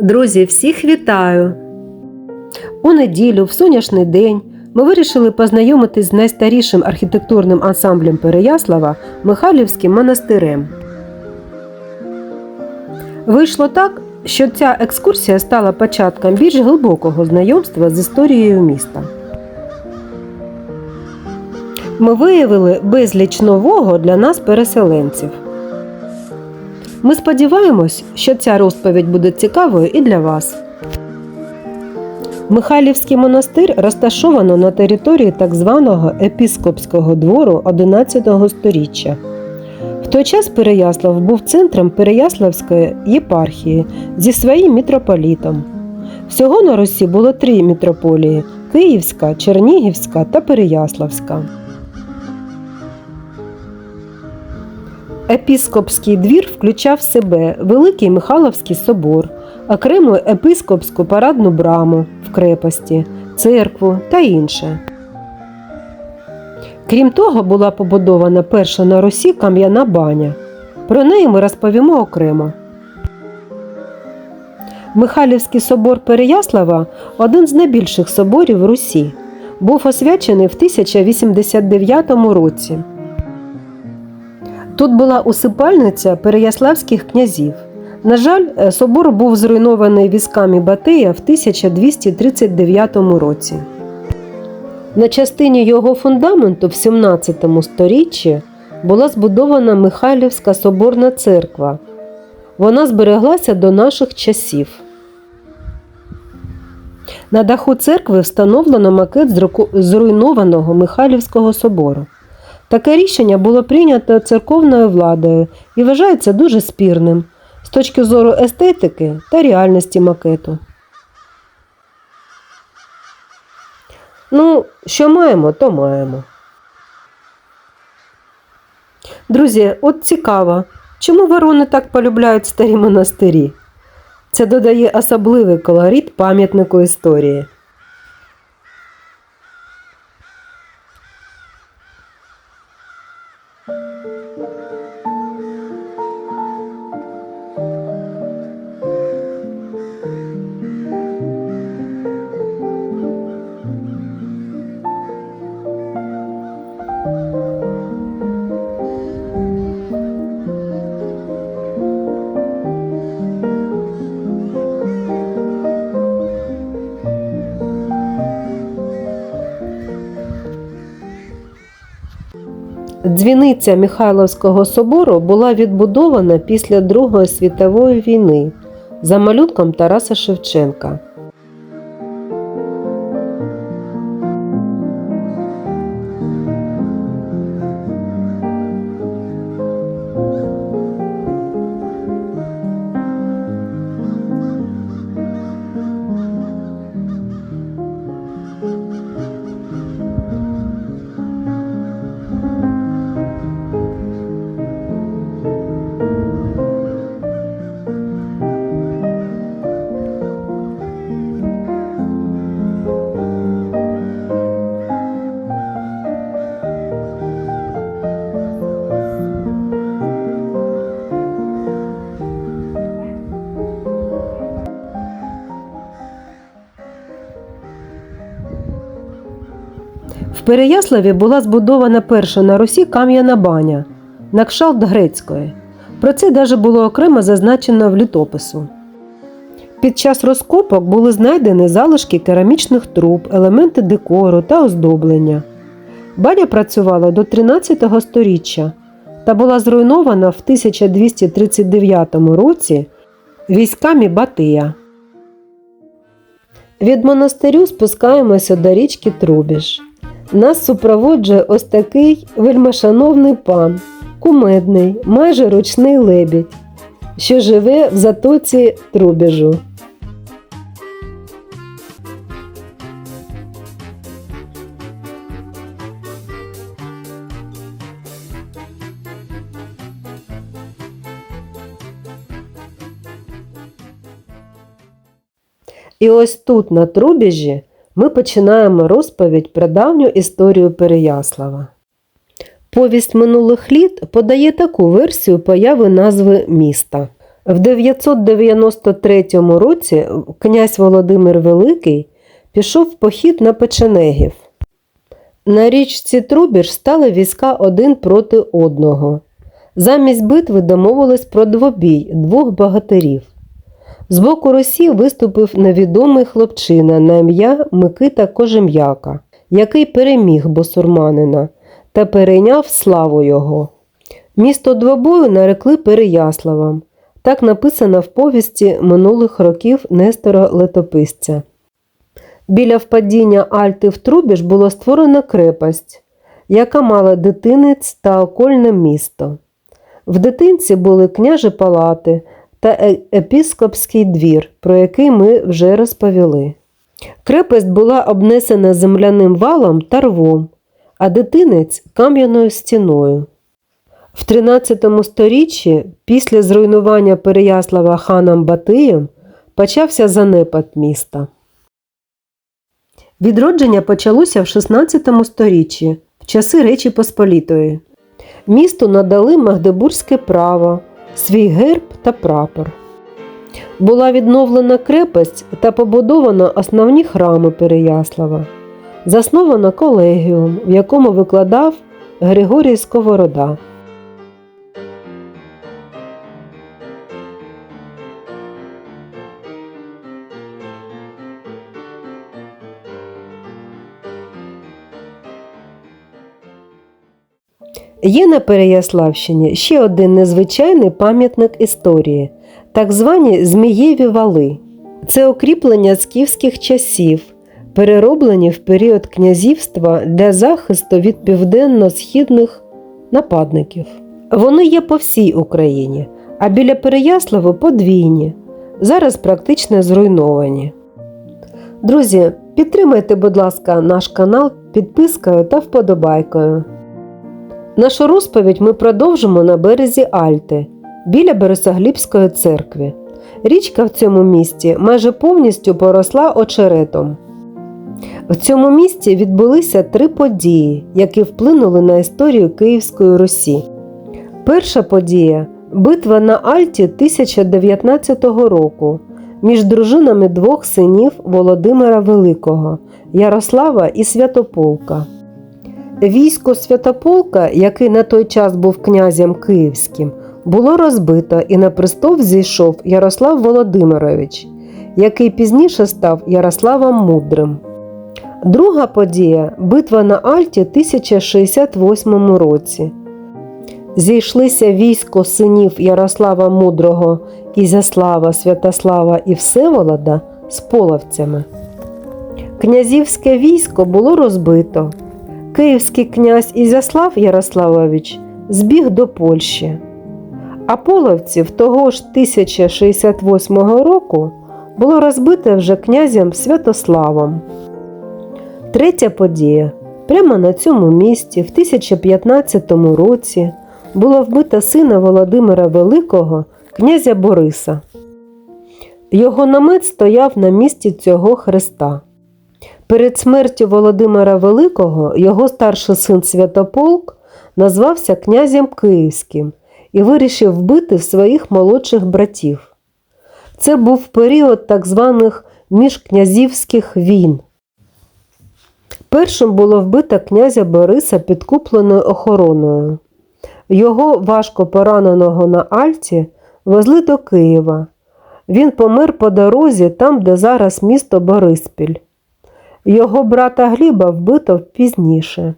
Друзі, всіх вітаю! У неділю, в сонячний день, ми вирішили познайомитись з найстарішим архітектурним ансамблем Переяслава Михайлівським монастирем. Вийшло так, що ця екскурсія стала початком більш глибокого знайомства з історією міста. Ми виявили безліч нового для нас переселенців. Ми сподіваємось, що ця розповідь буде цікавою і для вас. Михайлівський монастир розташовано на території так званого епіскопського двору XI століття. В той час Переяслав був центром Переяславської єпархії зі своїм мітрополітом. Всього на Русі було три мітрополії Київська, Чернігівська та Переяславська. Епіскопський двір включав в себе Великий Михайловський собор, окрему епископську парадну браму в крепості, церкву та інше. Крім того, була побудована перша на Русі кам'яна баня. Про неї ми розповімо окремо. Михайлівський собор Переяслава один з найбільших соборів Русі. Був освячений в 1089 році. Тут була усипальниця переяславських князів. На жаль, е, собор був зруйнований військами Батия в 1239 році. На частині його фундаменту в 17 сторіччі була збудована Михайлівська соборна церква. Вона збереглася до наших часів. На даху церкви встановлено макет зруйнованого Михайлівського собору. Таке рішення було прийнято церковною владою і вважається дуже спірним з точки зору естетики та реальності макету. Ну, що маємо, то маємо. Друзі, от цікаво, чому ворони так полюбляють старі монастирі? Це додає особливий колорит пам'ятнику історії. Дзвіниця Михайловського собору була відбудована після Другої світової війни за малюнком Тараса Шевченка. Переяславі була збудована перша на Русі кам'яна баня на кшалт грецької. Про це даже було окремо зазначено в літопису. Під час розкопок були знайдені залишки керамічних труб, елементи декору та оздоблення. Баня працювала до 13 століття та була зруйнована в 1239 році військами Батия. Від монастирю спускаємося до річки Трубіж. Нас супроводжує ось такий вельмишановний пан, кумедний, майже ручний лебідь, що живе в затоці Трубіжу. І ось тут, на Трубіжі, ми починаємо розповідь про давню історію Переяслава. Повість минулих літ подає таку версію появи назви міста. В 993 році князь Володимир Великий пішов в похід на Печенегів. На річці Трубіж стали війська один проти одного. Замість битви домовились про двобій двох богатирів. З боку Росії виступив невідомий хлопчина на ім'я Микита Кожем'яка, який переміг босурманина та перейняв славу його. Місто двобою нарекли Переяславом. Так написано в повісті минулих років Нестора Летописця. Біля впадіння Альти в Трубіж було створено крепость, яка мала дитинець та окольне місто. В дитинці були княжі палати та е- епіскопський двір, про який ми вже розповіли. Крепость була обнесена земляним валом та рвом, а дитинець кам'яною стіною. В 13 сторіччі, після зруйнування Переяслава ханом Батиєм, почався занепад міста. Відродження почалося в 16 сторіччі, в часи Речі Посполітої. Місту надали Магдебурзьке право, свій герб та прапор. Була відновлена крепость та побудовано основні храми Переяслава. Засновано колегіум, в якому викладав Григорій Сковорода. Є на Переяславщині ще один незвичайний пам'ятник історії так звані Змієві вали. Це укріплення скіфських часів, перероблені в період князівства для захисту від південно-східних нападників. Вони є по всій Україні, а біля Переяславу подвійні, зараз практично зруйновані. Друзі, підтримайте, будь ласка, наш канал підпискою та вподобайкою. Нашу розповідь ми продовжимо на березі Альти, біля Бересоглібської церкви. Річка в цьому місті майже повністю поросла очеретом. В цьому місті відбулися три події, які вплинули на історію Київської Русі. Перша подія битва на Альті 1019 року між дружинами двох синів Володимира Великого Ярослава і Святополка. Військо Святополка, який на той час був князем Київським, було розбито і на престол зійшов Ярослав Володимирович, який пізніше став Ярославом Мудрим. Друга подія битва на Альті 1068 році. Зійшлися військо синів Ярослава Мудрого, Ізяслава, Святослава і Всеволода з половцями. Князівське військо було розбито. Київський князь Ізяслав Ярославович збіг до Польщі, а половців того ж 1068 року було розбите вже князем Святославом. Третя подія. Прямо на цьому місці, в 1015 році, було вбито сина Володимира Великого, князя Бориса. Його намет стояв на місці цього хреста. Перед смертю Володимира Великого його старший син Святополк назвався князем Київським і вирішив вбити своїх молодших братів. Це був період так званих міжкнязівських війн. Першим було вбито князя Бориса підкупленою охороною. Його важко пораненого на Альті везли до Києва. Він помер по дорозі там, де зараз місто Бориспіль. Його брата Гліба вбито пізніше.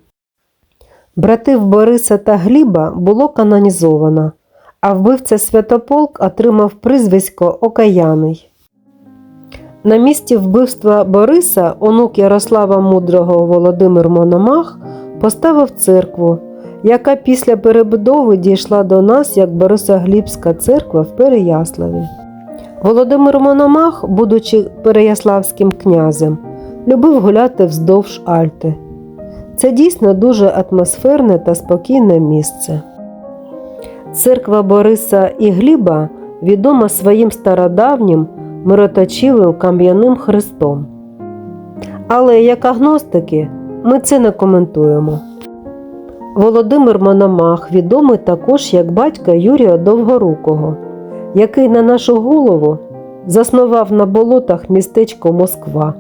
Братів Бориса та Гліба було канонізовано, а вбивця Святополк отримав прізвисько Окаяний. На місці вбивства Бориса онук Ярослава Мудрого Володимир Мономах поставив церкву, яка після перебудови дійшла до нас як Борисоглібська церква в Переяславі. Володимир Мономах, будучи переяславським князем, любив гуляти вздовж Альти. Це дійсно дуже атмосферне та спокійне місце. Церква Бориса і Гліба відома своїм стародавнім мироточивим кам'яним хрестом. Але як агностики ми це не коментуємо. Володимир Мономах відомий також як батько Юрія Довгорукого. який на нашу голову заснував на болотах містечко Москва.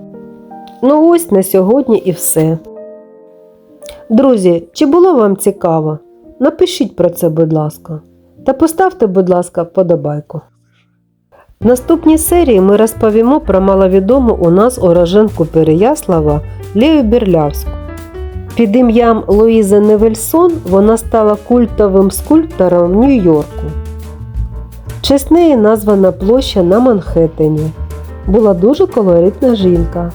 Ну ось на сьогодні і все. Друзі, чи було вам цікаво? Напишіть про це, будь ласка. Та поставте, будь ласка, вподобайку. В наступній серії ми розповімо про маловідому у нас уроженку Переяслава Лею Бірлявську. Під ім'ям Луїзи Невельсон вона стала культовим скульптором в Нью-Йорку. В честь неї названа площа на Манхеттені. Була дуже колоритна жінка.